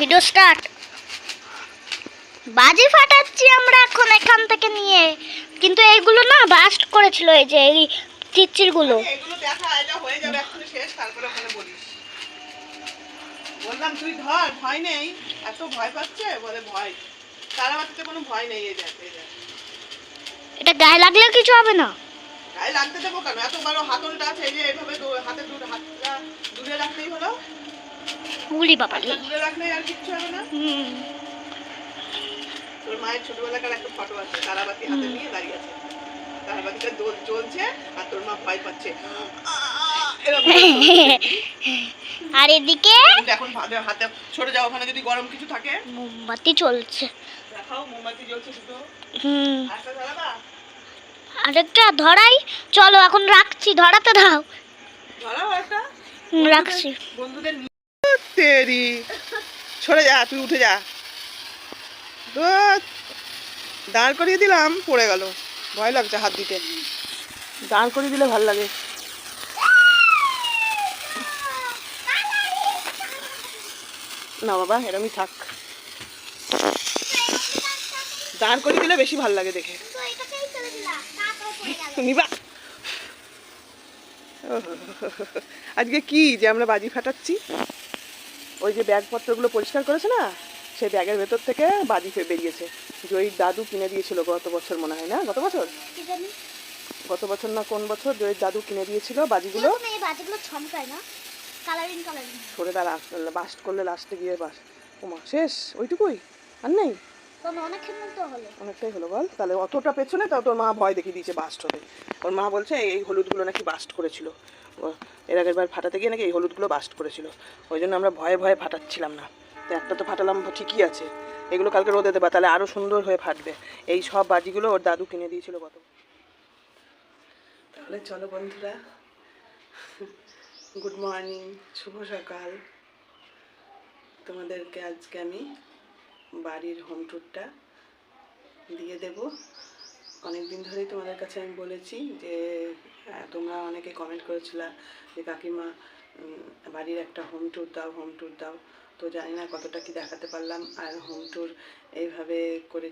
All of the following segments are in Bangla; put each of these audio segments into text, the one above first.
Video start. বাজি ফাটাচ্ছি আমরা এখন এখান থেকে নিয়ে। কিন্তু এইগুলো না বাস্ট করেছিল এই যে এই চিচিরগুলো বললাম তুই ধর ভয় নেই। এত ভয় পাচ্ছে? বলে ভয়। তারা কোনো ভয় নেই এই দেখ এটা গায়ে লাগলে কিছু হবে না। গায়ে লাগতে দেবো কেন? এত বড় হাতলটা আছে এই যে এইভাবে হাতে হাতটা দূরে রাখলেই হলো। উলি বাবা হুম। তোর মায়ের ছোটবেলাকার একটা ফটো আছে তারাবাতি হাতে নিয়ে দাঁড়িয়ে আছে। তারাবাতিটা দোল আর তোর মা পাচ্ছে। আর এদিকে? এখন হাতে সরে যাও ওখানে যদি গরম কিছু থাকে। মোমবাতি চলছে দেখাও মোমবাতি জ্বলছে শুধু। হুম। আরেকটা ধরাই। চলো এখন রাখছি ধরাতে দাও। রাখছি। বন্ধুদের তেরি। সরে যা, তুই উঠে যা। তো দাঁড় করিয়ে দিলাম, পড়ে গেল। ভয় লাগছে হাত দিতে। দাঁড় করিয়ে দিলে ভালো লাগে। না বাবা, এরমই থাক। দাঁড় করিয়ে দিলে বেশি ভালো লাগে দেখে। নিবা। আজকে কি যে আমরা বাজি ফাটাচ্ছি? ওই যে ব্যাগপত্রগুলো পরিষ্কার করেছে না সেই ব্যাগের ভেতর থেকে বাজি ফে- বেরিয়েছে। জয়ীর দাদু কিনে দিয়েছিল গত বছর মনে হয় না? গত বছর? গত বছর না কোন বছর জয়ীর দাদু কিনে দিয়েছিল বাজিগুলো? এই বাজিগুলো ছমকায় না? কালারিং কালারিং সরে দাঁড়া বাস্ট করলে লাস্টে গিয়ে বাস। ওমা শেষ ওইটুকুই? আর নেই? অনেকটাই হলো, বল। তাহলে অতটা পেছনে তাও তোর মা ভয় দেখিয়ে দিয়েছে বাস্ট হবে ওর মা বলছে, এই হলুদগুলো নাকি বাস্ট করেছিল। এর আগের বার ফাটাতে গিয়ে নাকি এই হলুদগুলো বাস্ট করেছিল। ওই জন্য আমরা ভয়ে ভয়ে ফাটাচ্ছিলাম না। তো একটা তো ফাটালাম, ঠিকই আছে। এগুলো কালকে রোদে দেবা, তাহলে আরও সুন্দর হয়ে ফাটবে। এই সব বাজিগুলো ওর দাদু কিনে দিয়েছিল গত। তাহলে চলো বন্ধুরা, গুড মর্নিং, শুভ সকাল। তোমাদেরকে আজকে আমি বাড়ির হোম ট্যুরটা দিয়ে দেব। অনেক দিন ধরেই তোমাদের কাছে আমি বলেছি যে তোমরা অনেকে কমেন্ট করেছিলা যে, কাকিমা বাড়ির একটা হোম ট্যুর দাও হোম ট্যুর দাও। তো জানি না কতটা কি দেখাতে পারলাম। আর হোম ট্যুর এইভাবে করে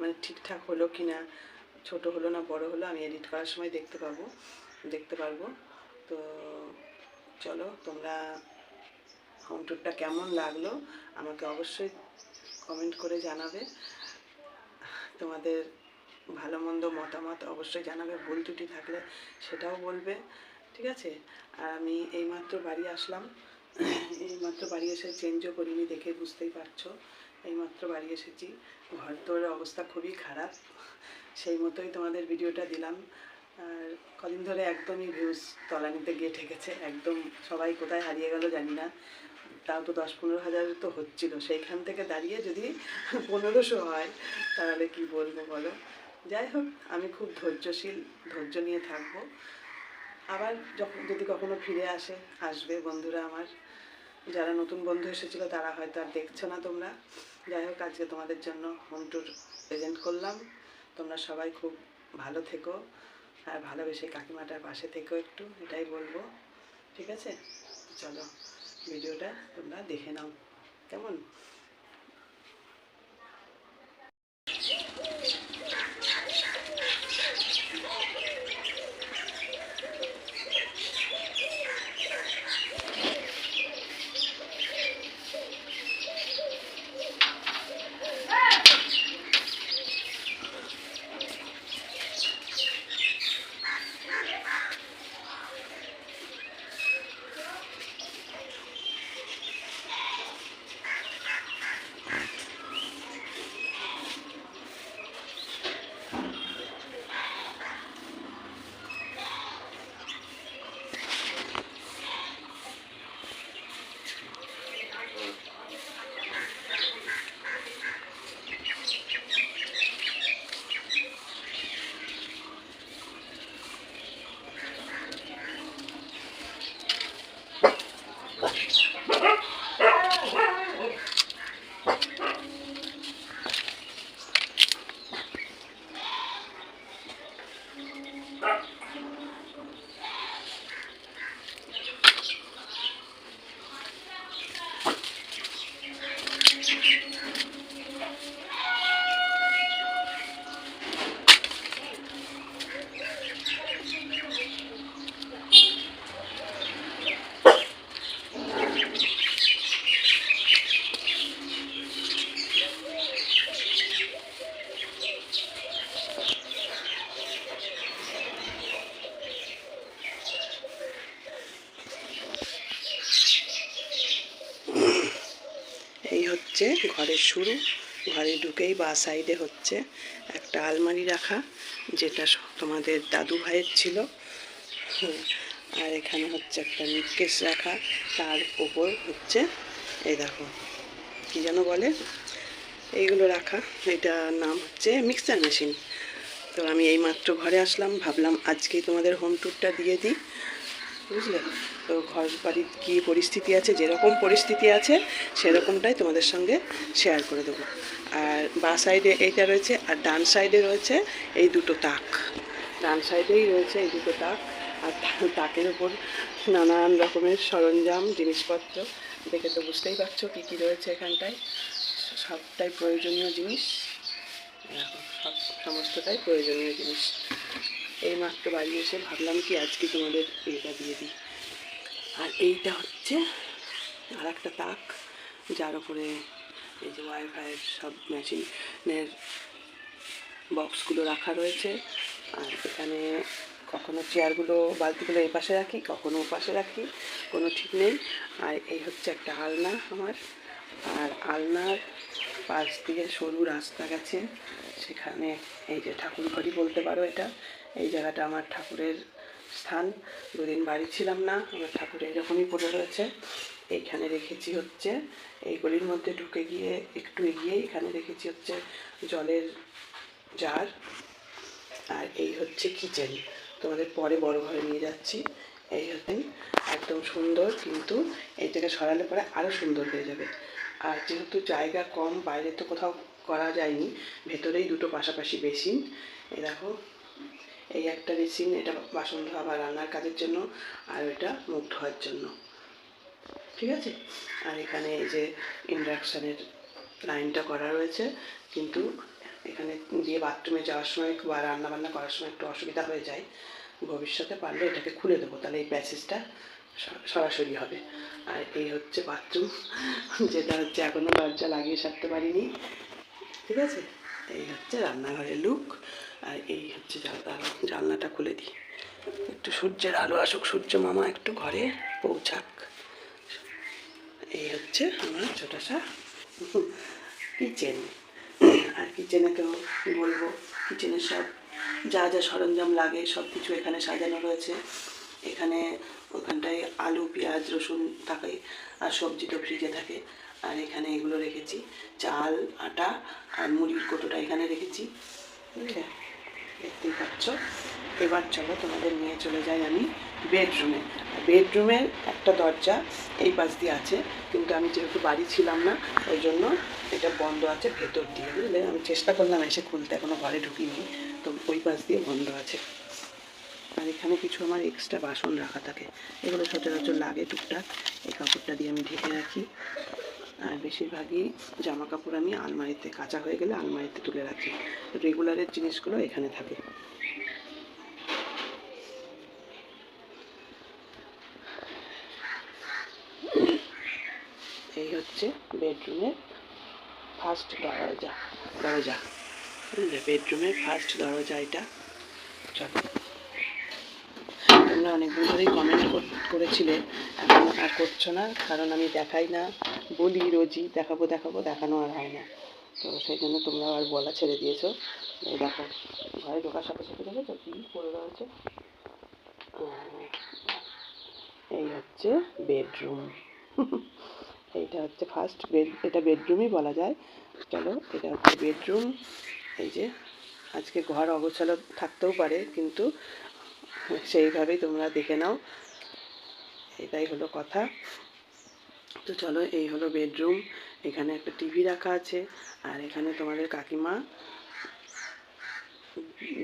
মানে ঠিকঠাক হলো কি না, ছোটো হলো না, বড় হলো, আমি এডিট করার সময় দেখতে পাবো, দেখতে পারব। তো চলো, তোমরা হোম ট্যুরটা কেমন লাগল, আমাকে অবশ্যই কমেন্ট করে জানাবে। তোমাদের ভালো মন্দ মতামত অবশ্যই জানাবে, ভুল ত্রুটি থাকলে সেটাও বলবে, ঠিক আছে? আর আমি এইমাত্র বাড়ি আসলাম। এইমাত্র বাড়ি এসে চেঞ্জও করিনি দেখে বুঝতেই পারছ। এইমাত্র বাড়ি এসেছি। ঘর তোর অবস্থা খুবই খারাপ। সেই মতোই তোমাদের ভিডিওটা দিলাম। আর কদিন ধরে একদমই ভিউজ তলানিতে গিয়ে ঠেকেছে। একদম সবাই কোথায় হারিয়ে গেল জানি না। তাও তো দশ পনেরো হাজার তো হচ্ছিল। সেইখান থেকে দাঁড়িয়ে যদি পনেরোশো হয়, তাহলে কি বলব বলো? যাই হোক, আমি খুব ধৈর্যশীল, ধৈর্য নিয়ে থাকব। আবার যখন, যদি কখনো ফিরে আসে, আসবে বন্ধুরা আমার। যারা নতুন বন্ধু এসেছিল, তারা হয়তো আর দেখছ না তোমরা। যাই হোক, আজকে তোমাদের জন্য হোম ট্যুর প্রেজেন্ট করলাম। তোমরা সবাই খুব ভালো থেকো, আর ভালোবেসে কাকিমাটার পাশে থেকো একটু, এটাই বলব। ঠিক আছে? চলো। ভিডিওটা তোমরা দেখে নাও। কেমন? হচ্ছে, ঘরের শুরু। ঘরে ঢুকেই বা সাইডে হচ্ছে একটা আলমারি রাখা, যেটা তোমাদের দাদু ভাইয়ের ছিল। আর এখানে হচ্ছে একটা নিকেশ রাখা। তার ওপর হচ্ছে, এই দেখো, কি যেন বলে? এইগুলো রাখা। এটার নাম হচ্ছে মিক্সার মেশিন তো আমি এইমাত্র ঘরে আসলাম, ভাবলাম আজকেই তোমাদের হোম ট্যুরটা দিয়ে দিই। বুঝলে? তো ঘর বাড়ির কী পরিস্থিতি আছে, যেরকম পরিস্থিতি আছে, সেরকমটাই তোমাদের সঙ্গে শেয়ার করে দেবো। আর বা সাইডে এইটা রয়েছে, আর ডান সাইডে রয়েছে এই দুটো তাক। ডান সাইডেই রয়েছে এই দুটো তাক, আর তাকের ওপর নানান রকমের সরঞ্জাম, জিনিসপত্র। দেখে তো বুঝতেই পারছ কী কী রয়েছে এখানটায়। সবটাই প্রয়োজনীয় জিনিস। সব, সমস্তটাই প্রয়োজনীয় জিনিস। এই মাত্র বাড়ি এসে ভাবলাম কি আজকে তোমাদের এটা দিয়ে দিই। আর এইটা হচ্ছে আর একটা তাক, যার উপরে এই যে ওয়াইফাইয়ের সব মেশিনের বক্সগুলো রাখা রয়েছে। আর এখানে কখনো চেয়ারগুলো, বালতিগুলো এই পাশে রাখি, কখনো ও পাশে রাখি, কোনো ঠিক নেই। আর এই হচ্ছে একটা আলনা আমার। আর আলনার পাশ দিয়ে সরু রাস্তা গেছে, সেখানে এই যে ঠাকুর ঘরই বলতে পারো এটা। এই জায়গাটা আমার ঠাকুরের স্থান। দুদিন বাড়ি ছিলাম না আমার ঠাকুর এরকমই পড়ে রয়েছে। এইখানে রেখেছি হচ্ছে, এই গলির মধ্যে ঢুকে গিয়ে একটু এগিয়ে এখানে রেখেছি হচ্ছে জলের জার। আর এই হচ্ছে কিচেন। তোমাদের পরে বড় ঘরে নিয়ে যাচ্ছি। এই হচ্ছে একদম সুন্দর, কিন্তু এই এইটাকে সরালে পরে আরও সুন্দর হয়ে যাবে। আর যেহেতু জায়গা কম, বাইরে তো কোথাও করা যায়নি, ভেতরেই দুটো পাশাপাশি বেসিন। এই দেখো এই একটা বেসিন এটা বাসন ধোয়া বা রান্নার কাজের জন্য, আর এটা মুখ ধোয়ার জন্য। ঠিক আছে? আর এখানে এই যে ইন্ডাকশানের লাইনটা করা রয়েছে, কিন্তু এখানে দিয়ে বাথরুমে যাওয়ার সময় বা রান্না বান্না করার সময় একটু অসুবিধা হয়ে যায়। ভবিষ্যতে পারলে এটাকে খুলে দেবো, তাহলে এই প্যাসেজটা সরাসরি হবে। আর এই হচ্ছে বাথরুম যেটা হচ্ছে এখনও দরজা লাগিয়ে সারতে পারিনি। ঠিক আছে? এই হচ্ছে রান্নাঘরের লুক আর এই হচ্ছে জানলা জানলাটা খুলে দিই। একটু সূর্যের আলো আসুক, সূর্য মামা একটু ঘরে পৌঁছাক। এই হচ্ছে আমার ছোটাসা কিচেন। আর কিচেনেকেও বলব, কিচেনের সব যা যা সরঞ্জাম লাগে সব কিছু এখানে সাজানো রয়েছে। এখানে ওখানটায় আলু, পেঁয়াজ, রসুন থাকে আর সবজি তো ফ্রিজে থাকে। আর এখানে এগুলো রেখেছি। চাল, আটা আর মুড়ির কোটোটা এখানে রেখেছি। বুঝলে? দেখতেই পাচ্ছ। এবার চলো তোমাদের নিয়ে চলে যাই আমি বেডরুমে বেডরুমের একটা দরজা এই পাশ দিয়ে আছে, কিন্তু আমি যেহেতু বাড়ি ছিলাম না, ওই জন্য এটা বন্ধ আছে ভেতর দিয়ে, বুঝলে? আমি চেষ্টা করলাম এসে খুলতে, এখনও ঘরে ঢুকিনি, তো ওই পাশ দিয়ে বন্ধ আছে। আর এখানে কিছু আমার এক্সট্রা বাসন রাখা থাকে, এগুলো সচরাচর লাগে টুকটাক, এই কাপড়টা দিয়ে আমি ঢেকে রাখি। আর বেশিরভাগই জামা কাপড় আমি আলমারিতে, কাঁচা হয়ে গেলে আলমারিতে তুলে রাখি। রেগুলারের জিনিসগুলো এখানে থাকে। এই হচ্ছে বেডরুমের ফার্স্ট দরজা দরজা। বেডরুমের ফার্স্ট দরজা এটা। চলো। তোমরা অনেকদিন ধরেই কমেন্ট করেছিলে এখন আর করছ না, কারণ আমি দেখাই না, বলি রোজই, দেখাবো দেখাবো, দেখানো আর হয় না। তো সেই জন্য তোমরা আর বলা ছেড়ে দিয়েছ। এই দেখো, ঘরে ঢোকার সাথে সাথে দেখেছ কি পড়ে রয়েছে? এই হচ্ছে বেডরুম। এইটা হচ্ছে ফার্স্ট বেড এটা বেডরুমই বলা যায়। চলো, এটা হচ্ছে বেডরুম। এই যে, আজকে ঘর অগোছালো থাকতেও পারে, কিন্তু সেইভাবেই তোমরা দেখে নাও। এটাই হলো কথা। তো চলো, এই হলো বেডরুম এখানে একটা টিভি রাখা আছে, আর এখানে তোমাদের কাকিমা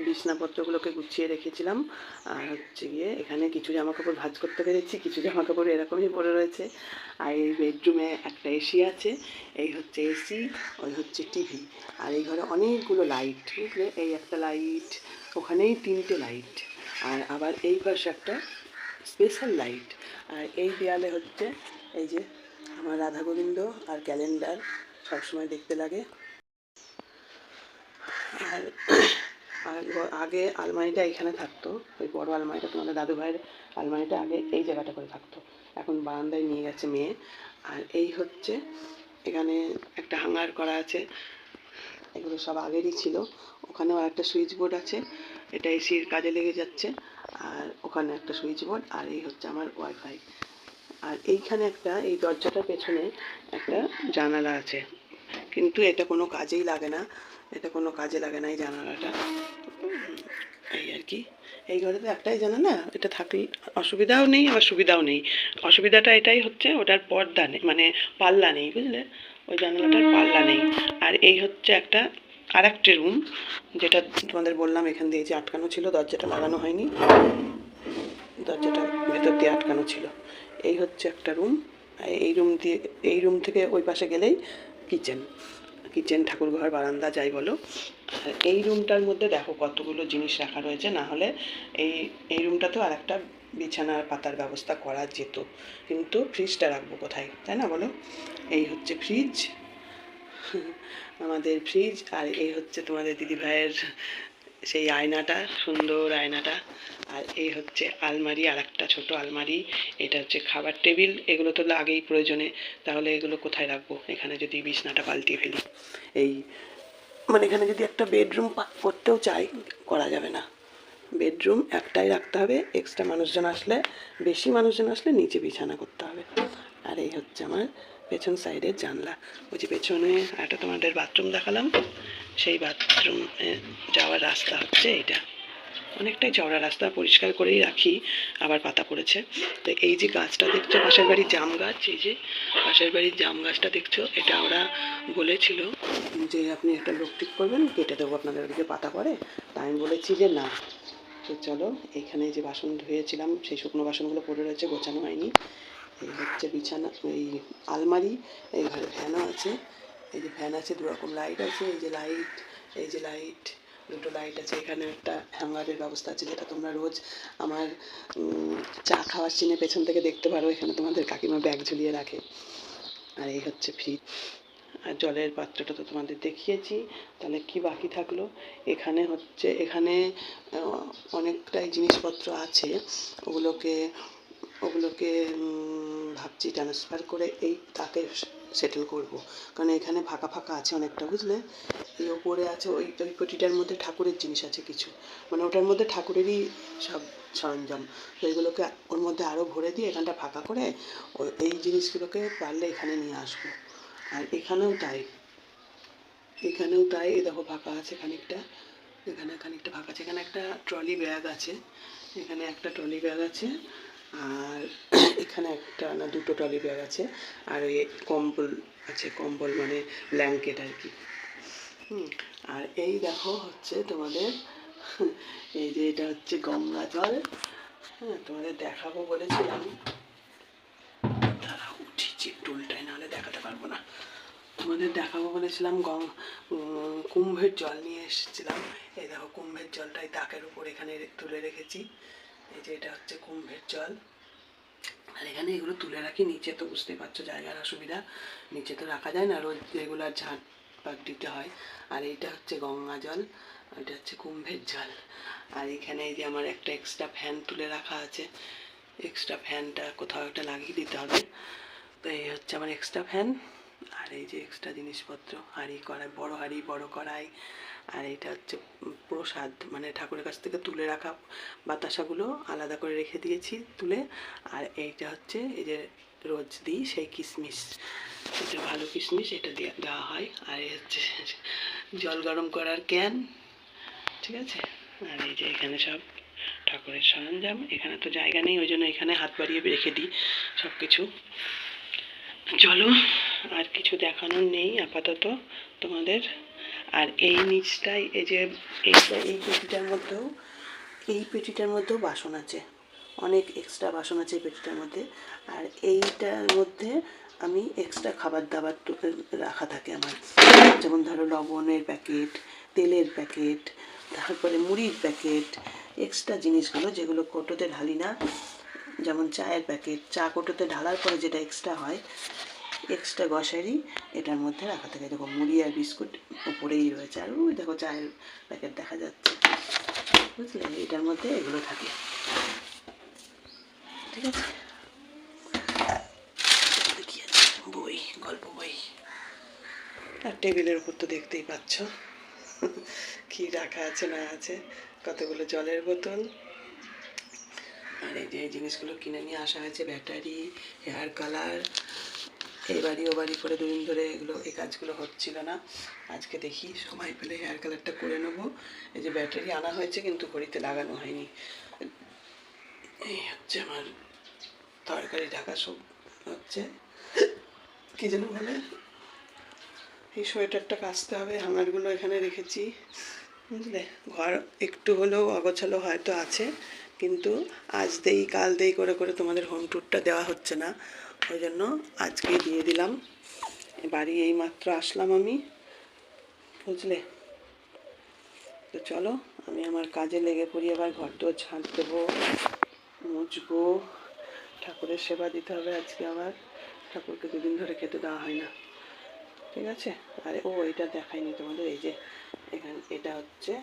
বিছনাপত্রগুলোকে গুছিয়ে রেখেছিলাম। আর হচ্ছে গিয়ে এখানে কিছু জামা কাপড় ভাঁজ করতে পেরেছি, কিছু জামা কাপড় এরকমই পড়ে রয়েছে। আর এই বেডরুমে একটা এসি আছে, এই হচ্ছে এসি ওই হচ্ছে টিভি আর এই ঘরে অনেকগুলো লাইট বুঝলে? এই একটা লাইট ওখানেই তিনটে লাইট আর আবার এই পাশে একটা স্পেশাল লাইট আর এই দেয়ালে হচ্ছে এই যে আমার রাধা গোবিন্দ আর ক্যালেন্ডার সবসময় দেখতে লাগে। আর আগে আলমারিটা এখানে থাকতো, ওই বড় আলমারিটা, তোমাদের দাদু ভাইয়ের আলমারিটা আগে এই জায়গাটা করে থাকতো। এখন বারান্দায় নিয়ে গেছে মেয়ে। আর এই হচ্ছে এখানে একটা হাঙ্গার করা আছে, এগুলো সব আগেরই ছিল। ওখানেও একটা সুইচ বোর্ড আছে। এটা এসির কাজে লেগে যাচ্ছে। আর ওখানে একটা সুইচ বোর্ড, আর এই হচ্ছে আমার ওয়াইফাই আর এইখানে একটা, এই দরজাটার পেছনে একটা জানালা আছে। কিন্তু এটা কোনো কাজেই লাগে না। এটা কোনো কাজে লাগে না এই জানালাটা। এই আর কি। এই ঘরে তো একটাই জানালা, এটা থাকলে অসুবিধাও নেই আবার সুবিধাও নেই। অসুবিধাটা এটাই হচ্ছে, ওটার পর্দা নেই মানে পাল্লা নেই, বুঝলে? ওই জানালাটার পাল্লা নেই। আর এই হচ্ছে একটা আর একটি রুম যেটা তোমাদের বললাম এখান দিয়ে যে আটকানো ছিল, দরজাটা লাগানো হয়নি। দরজাটা ভেতর দিয়ে আটকানো ছিল। এই হচ্ছে একটা রুম এই রুম দিয়ে, এই রুম থেকে ওই পাশে গেলেই কিচেন কিচেন ঠাকুরঘর, বারান্দা, যাই বলো। এই রুমটার মধ্যে দেখো কতগুলো জিনিস রাখা রয়েছে। না হলে এই এই রুমটাতেও আর একটা বিছানার পাতার ব্যবস্থা করা যেত। কিন্তু ফ্রিজটা রাখব কোথায়, তাই না বলো? এই হচ্ছে ফ্রিজ আমাদের ফ্রিজ আর এই হচ্ছে তোমাদের দিদিভাইয়ের সেই আয়নাটা, সুন্দর আয়নাটা। আর এই হচ্ছে আলমারি আর একটা ছোটো আলমারি। এটা হচ্ছে খাবার টেবিল, এগুলো তো লাগেই প্রয়োজনে। তাহলে এগুলো কোথায় রাখব? এখানে যদি বিছনাটা পাল্টিয়ে ফেলি। এই মানে এখানে যদি একটা বেডরুম করতেও চাই, করা যাবে না। বেডরুম একটাই রাখতে হবে এক্সট্রা মানুষজন আসলে, বেশি মানুষজন আসলে নিচে বিছানা করতে হবে। আর এই হচ্ছে আমার পেছন সাইডের জানলা। ওই যে পেছনে একটা তোমাদের বাথরুম দেখালাম। সেই বাথরুমে যাওয়ার রাস্তা হচ্ছে এটা অনেকটাই চওড়া রাস্তা, পরিষ্কার করেই রাখি, আবার পাতা পড়েছে। তো এই যে গাছটা দেখছ, পাশের বাড়ির জাম গাছ, এই যে পাশের বাড়ির জাম গাছটা দেখছ, এটা ওরা বলেছিল যে আপনি একটা লোক ঠিক করবেন, কেটে দেবো আপনাদের ওদিকে পাতা পড়ে। তা আমি বলেছি যে না। তো চলো, এখানে যে বাসন ধুয়েছিলাম, সেই শুকনো বাসনগুলো পড়ে রয়েছে, গোছানো হয়নি। এই হচ্ছে বিছানা এই আলমারি, এই ঘরে ফ্যানও আছে, এই যে ফ্যান আছে দু রকম লাইট আছে, এই যে লাইট, এই যে লাইট, দুটো লাইট আছে, এখানে একটা হ্যাঙ্গারের ব্যবস্থা আছে, যেটা তোমরা রোজ আমার চা খাওয়ার চিনে পেছন থেকে দেখতে পারো, এখানে তোমাদের কাকিমা ব্যাগ ঝুলিয়ে রাখে, আর এই হচ্ছে ফ্রিজ আর জলের পাত্রটা তো তোমাদের দেখিয়েছি, তাহলে কি বাকি থাকল? এখানে হচ্ছে, এখানে অনেকটাই জিনিসপত্র আছে, ওগুলোকে ওগুলোকে ভাবছি ট্রান্সফার করে এই তাকে সেটেল করব। কারণ এখানে ফাঁকা ফাঁকা আছে অনেকটা, বুঝলে? এই ওপরে আছে ওই ওই পটিটার মধ্যে ঠাকুরের জিনিস আছে কিছু। মানে ওটার মধ্যে ঠাকুরেরই সব সরঞ্জাম। তো এগুলোকে ওর মধ্যে আরও ভরে দিয়ে এখানটা ফাঁকা করে এই জিনিসগুলোকে পারলে এখানে নিয়ে আসব। আর এখানেও তাই। এখানেও তাই দেখো ফাঁকা আছে খানিকটা। এখানে খানিকটা ফাঁকা আছে। এখানে একটা ট্রলি ব্যাগ আছে। এখানে একটা ট্রলি ব্যাগ আছে। আর এখানে একটা না দুটো ট্রলি ব্যাগ আছে, আর ওই কম্বল আছে, কম্বল মানে ব্ল্যাঙ্কেট আর কি। আর এই দেখো হচ্ছে তোমাদের, এই যে এটা হচ্ছে গঙ্গা জল। হ্যাঁ তোমাদের দেখাবো বলেছিলাম। তারা উঠেছি টুলটাই নাহলে দেখাতে পারব না। তোমাদের দেখাবো বলেছিলাম গং কুম্ভের জল নিয়ে এসেছিলাম। এই দেখো, কুম্ভের জলটাই তাকের উপর এখানে তুলে রেখেছি। এই যে এটা হচ্ছে কুম্ভের জল। আর এখানে এগুলো তুলে রাখি, নিচে তো বুঝতেই পারছ জায়গার অসুবিধা। নিচে তো রাখা যায় না, রোজ রেগুলার ঝাঁট পাক দিতে হয়। আর এইটা হচ্ছে গঙ্গা জল এটা হচ্ছে কুম্ভের জল। আর এখানে এই যে আমার একটা এক্সট্রা ফ্যান তুলে রাখা আছে। এক্সট্রা ফ্যানটা কোথাও একটা লাগিয়ে দিতে হবে। তো এই হচ্ছে আমার এক্সট্রা ফ্যান আর এই যে এক্সট্রা জিনিসপত্র, হাঁড়ি কড়াই, বড় হাঁড়ি, বড় কড়াই আর এটা হচ্ছে প্রসাদ মানে ঠাকুরের কাছ থেকে তুলে রাখা বাতাসাগুলো আলাদা করে রেখে দিয়েছি তুলে। আর এইটা হচ্ছে এই যে রোজ দিই সেই কিশমিশ। এটা ভালো কিশমিশ, এটা দেওয়া হয়। আর এই হচ্ছে জল গরম করার ক্যান, ঠিক আছে? আর এই যে এখানে সব ঠাকুরের সরঞ্জাম। এখানে তো জায়গা নেই, ওই জন্য এখানে হাত বাড়িয়ে রেখে দিই সব কিছু চলো, আর কিছু দেখানোর নেই, আপাতত তোমাদের। আর এই নিচটাই এই যে এইটা, এই পেটিটার মধ্যেও, এই পেটিটার মধ্যেও বাসন আছে। অনেক এক্সট্রা বাসন আছে এই পেটিটার মধ্যে। আর এইটার মধ্যে আমি এক্সট্রা খাবার দাবার রাখা থাকে আমার। যেমন ধরো লবণের প্যাকেট তেলের প্যাকেট তারপরে মুড়ির প্যাকেট এক্সট্রা জিনিসগুলো যেগুলো কোটোতে ঢালি না। যেমন চায়ের প্যাকেট চা কোটোতে ঢালার পরে যেটা এক্সট্রা হয় এক্সট্রা গ্রসারি এটার মধ্যে রাখা থাকে। দেখো, মুড়ি আর বিস্কুট উপরেই রয়েছে। আর ওই দেখো, চায়ের প্যাকেট দেখা যাচ্ছে। বুঝলে? এটার মধ্যে এগুলো থাকে। ঠিক আছে? বই, গল্প বই। আর টেবিলের উপর তো দেখতেই পাচ্ছ। কি রাখা আছে, না আছে। কতগুলো জলের বোতল। আর এই যে জিনিসগুলো কিনে নিয়ে আসা হয়েছে, ব্যাটারি, হেয়ার কালার। এই বাড়ি ও বাড়ি করে দুদিন ধরে এগুলো, এই কাজগুলো হচ্ছিল না। আজকে দেখি সময় পেলে হেয়ার কালারটা করে নেব। এই যে ব্যাটারি আনা হয়েছে কিন্তু ঘড়িতে লাগানো হয়নি। এই হচ্ছে আমার তরকারি ঢাকা সব হচ্ছে। কি যেন বলে? এই সোয়েটারটা কাচতে হবে হাঙারগুলো এখানে রেখেছি। বুঝলে? ঘর একটু হলেও অগোছালো হয়তো আছে, কিন্তু আজ দেই, কাল দেই করে করে তোমাদের হোম ট্যুরটা দেওয়া হচ্ছে না। ওই জন্য আজকে দিয়ে দিলাম। বাড়ি এই মাত্র আসলাম আমি। বুঝলে? তো চলো, আমি আমার কাজে লেগে পড়ি, এবার ঘরটাও ঝাঁট দেবো, মুছবো। ঠাকুরের সেবা দিতে হবে আজকে আবার ঠাকুরকে দুদিন ধরে খেতে দেওয়া হয় না। ঠিক আছে? আরে, ও এটা দেখাইনি তোমাদের, এই যে এখানে, এটা হচ্ছে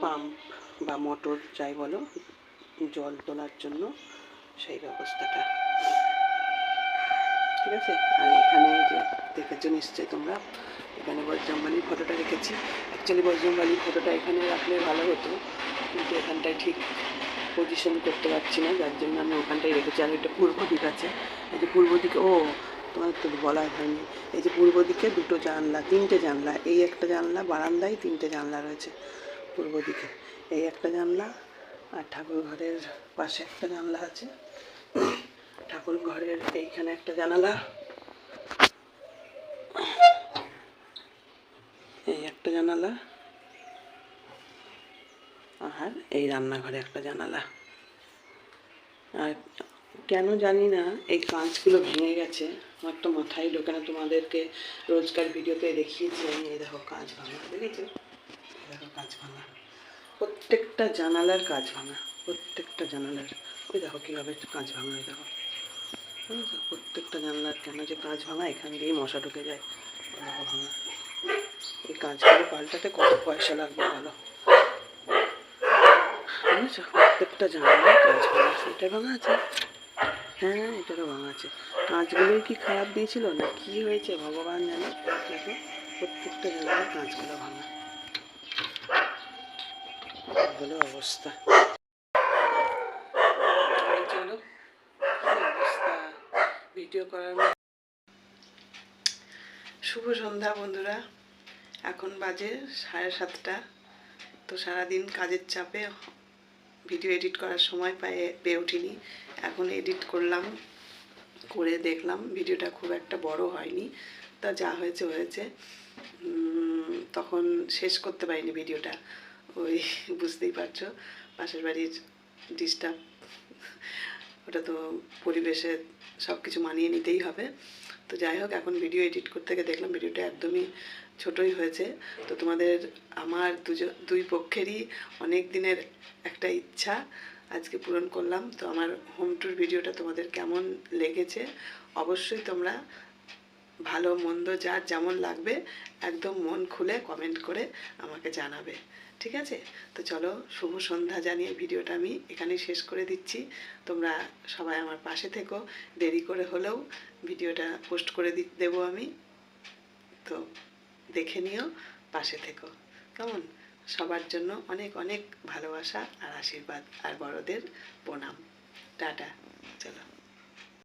পাম্প বা মোটর, যাই বলো, জল তোলার জন্য সেই ব্যবস্থাটা। ঠিক আছে? আর এখানে যে দেখেছ নিশ্চয়ই তোমরা। এখানে বজরংবালির ফটোটা রেখেছি। অ্যাকচুয়ালি বজরংবালির ফটোটা এখানে রাখলে ভালো হতো। কিন্তু এখানটায় ঠিক পজিশন করতে পারছি না। যার জন্য আমি ওখানটায় রেখেছি। আর এটা পূর্ব দিক আছে। এই যে পূর্ব দিকে, ও, তোমার তো বলা হয়নি। এই যে পূর্ব দিকে দুটো জানলা, তিনটে জানলা। এই একটা জানলা বারান্দায় তিনটে জানলা রয়েছে পূর্ব দিকে। এই একটা জানলা আর ঠাকুর ঘরের পাশে একটা জানলা আছে। ঠাকুর ঘরের এইখানে একটা জানালা। এই একটা জানালা। আর এই রান্নাঘরে একটা জানালা। আর কেন জানি না, এই কাঁচগুলো ভেঙে গেছে। আমার তো মাথায় ঢোকে না, তোমাদেরকে রোজকার ভিডিওতে দেখিয়েছি আমি। এই দেখো কাঁচ ভাঙা, দেখেছ? দেখো কাঁচ ভাঙা। প্রত্যেকটা জানালার কাঁচ ভাঙা, প্রত্যেকটা জানালার। ওই দেখো কীভাবে কাঁচ ভাঙা ওই দেখো? প্রত্যেকটা জানলার কেন যে কাঁচ ভাঙা, এখান দিয়েই মশা ঢুকে যায়। ভাঙা এই কাঁচগুলো পাল্টাতে কত পয়সা লাগবে বলো? বুঝেছ প্রত্যেকটা জানলার কাঁচ ভাঙা এটা ভাঙা আছে? হ্যাঁ এটারও ভাঙা আছে। কাঁচগুলোই কি খারাপ দিয়েছিল? না কি হয়েছে? ভগবান জানে। দেখো, প্রত্যেকটা জানলার কাঁচগুলো ভাঙা। হলো অবস্থা চলো চলো কি অবস্থা ভিডিও করার শুভ সন্ধ্যা বন্ধুরা। এখন বাজে সাড়ে সাতটা। তো সারাদিন কাজের চাপে ভিডিও এডিট করার সময় পায়ে, পেয়ে উঠিনি। এখন এডিট করলাম, করে দেখলাম ভিডিওটা খুব একটা বড় হয়নি। তা যা হয়েছে হয়েছে। তখন শেষ করতে পারিনি ভিডিওটা। ওই বুঝতেই পারছ, পাশের বাড়ির ডিস্টার্ব ওটা তো পরিবেশে সব কিছু মানিয়ে নিতেই হবে। তো যাই হোক, এখন ভিডিও এডিট করতে গিয়ে দেখলাম ভিডিওটা একদমই ছোটই হয়েছে। তো তোমাদের, আমার দুজন দুই পক্ষেরই অনেক দিনের একটা ইচ্ছা আজকে পূরণ করলাম। তো আমার হোম ট্যুর ভিডিওটা তোমাদের কেমন লেগেছে? অবশ্যই তোমরা ভালো, মন্দ, যার যেমন লাগবে, একদম মন খুলে কমেন্ট করে আমাকে জানাবে। ঠিক আছে? তো চলো, শুভ সন্ধ্যা জানিয়ে ভিডিওটা আমি এখানেই শেষ করে দিচ্ছি। তোমরা সবাই আমার পাশে থেকো, দেরি করে হলেও ভিডিওটা পোস্ট করে দেবো আমি। তো দেখে নিও, পাশে থেকো। কেমন? সবার জন্য অনেক অনেক ভালোবাসা আর আশীর্বাদ আর বড়দের প্রণাম। টাটা, চলো।